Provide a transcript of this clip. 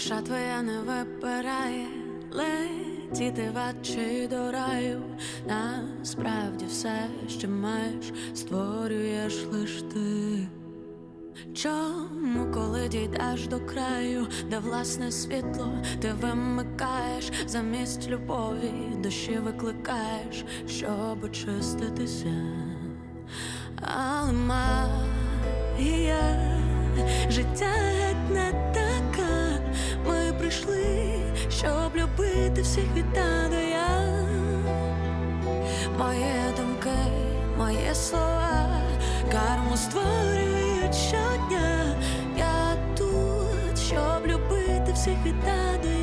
Душа твоя не випирає, летіти в чи до раю. Насправді все, що маєш, створюєш лиш ти. Чому, коли дійдеш до краю, де власне світло ти вимикаєш, замість любові душі викликаєш, щоб очиститися, але магія життя щоб любити всіх від я. моє думки, моє слова, карму створюють щодня. Я тут, щоб любити всіх від я.